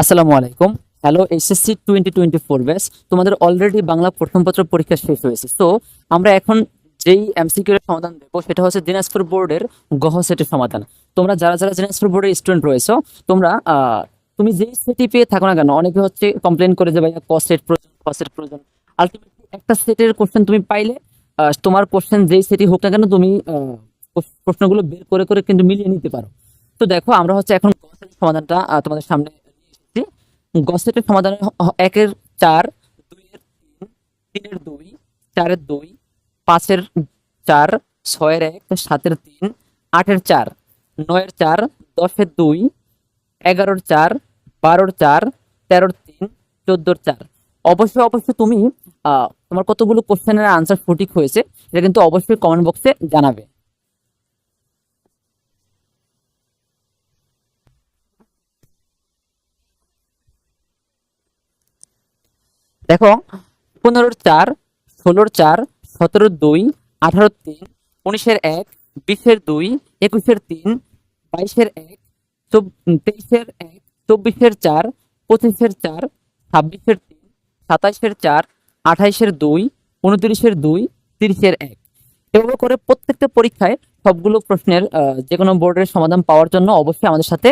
আসসালামু আলাইকুম। Hello, SSC twenty twenty four batch তোমাদের অলরেডি বাংলা প্রথম পত্র পরীক্ষা শেষ হয়েছে। তো আমরা এখন যেই এমসিকিউ এর সমাধান দেবো, সেটা হচ্ছে দিনাজপুর বোর্ডের গহ সেটের সমাধান। তোমরা যারা যারা দিনাজপুর বোর্ডের স্টুডেন্ট রয়েছো, তোমরা তুমি যেই সেটই পেয়ে থাকো না কেন, অনেকে হচ্ছে কমপ্লেন করে যে, ভাইয়া ক সেট প্রয়োজন ক সেট প্রয়োজন। আলটিমেটলি একটা সেটের কোশ্চেন তুমি পাইলে তোমার কোশ্চেন যেই সেটি হোক না কেন, তুমি প্রশ্নগুলো বের করে করে কিন্তু মিলিয়ে নিতে পারো। তো দেখো, আমরা হচ্ছে এখন সমাধানটা তোমাদের সামনে গসেটের সমাধান একের চার, দুইয়ের তিন, তিনের দুই, চারের দুই, পাঁচের চার, ছয়ের এক, সাতের তিন, আটের চার, নয়ের চার, দশের দুই, এগারোর চার, বারোর চার, তেরোর তিন, চোদ্দোর চার। অবশ্যই অবশ্যই তুমি তোমার কতগুলো কোশ্চেনের আনসার সঠিক হয়েছে, এটা কিন্তু অবশ্যই কমেন্ট বক্সে জানাবে। দেখো পনেরোর চার ষোলোর চার সতেরোর দুই আঠারোর তিন, উনিশের এক, বিশের দুই, একুশের তিন, বাইশের এক তেইশের এক, চব্বিশের চার, পঁচিশের চার, ছাব্বিশের তিন, সাতাইশের চার, আঠাইশের দুই, উনত্রিশের দুই, তিরিশের এক। এভাবে করে প্রত্যেকটা পরীক্ষায় সবগুলো প্রশ্নের যে কোনো বোর্ডের সমাধান পাওয়ার জন্য অবশ্যই আমাদের সাথে